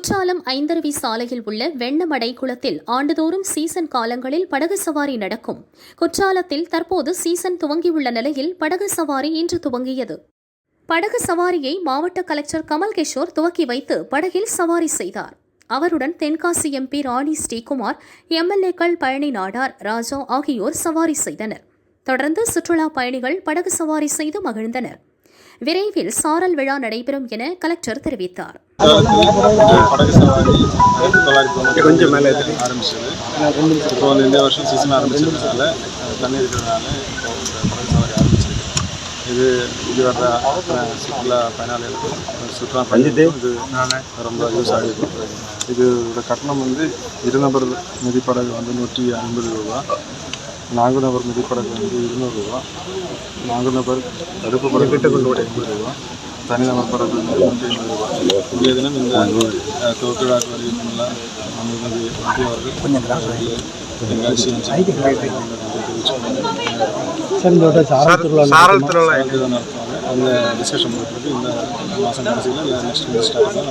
குற்றாலம் ஐந்தருவி சாலையில் உள்ள வெண்ணமடை குளத்தில் ஆண்டுதோறும் சீசன் காலங்களில் படகு சவாரி நடக்கும். குற்றாலத்தில் தற்போது சீசன் துவங்கியுள்ள நிலையில் படகு சவாரி இன்று துவங்கியது. படகு சவாரியை மாவட்ட கலெக்டர் கமல் கிஷோர் துவக்கி வைத்து படகில் சவாரி செய்தார். அவருடன் தென்காசி எம்பி ராணி ஸ்ரீகுமார் எம்எல்ஏக்கள் பழனி நாடார் ராஜா ஆகியோர் சவாரி செய்தனர். தொடர்ந்து சுற்றுலா பயணிகள் படகு சவாரி செய்து மகிழ்ந்தனர். விரைவில் சாரல் விழா நடைபெறும் என கலெக்டர் தெரிவித்தார். கொஞ்சம் மேலே ஆரம்பிச்சது. இப்போ இந்த வருஷம் சீசன் ஆரம்பிச்சதுனால தண்ணி இருக்கிறதுனால இது இது வர்ற சுற்றுலா பயனாளிகளுக்கு சுற்றுலா பயணிகளுக்கு இது ரொம்ப யூஸ் ஆகுது. இதோட கட்டணம் வந்து இருநபர் மிதிப்படகு வந்து நூற்றி ஐம்பது ரூபா. நான்கு நபர் மிதிப்படகு வந்து இருநூறு ரூபா. நான்கு நபர் தடுப்பு படகு கிட்ட கொண்டு எண்பது ரூபா. தனிநபர் படகு வந்து நூற்றி ஐம்பது ரூபா. இன்றைய தினம் இந்த தோக்குழாக்கு வரைக்கும் நமது மத்திய அவர்கள் தென்காசி சாரல் திருவிழா நடத்துவாங்க. அந்த டிஸ்கஷன் இந்த மாதம் கடைசியில் இல்லை நெக்ஸ்ட் ஸ்டார்ட் தான்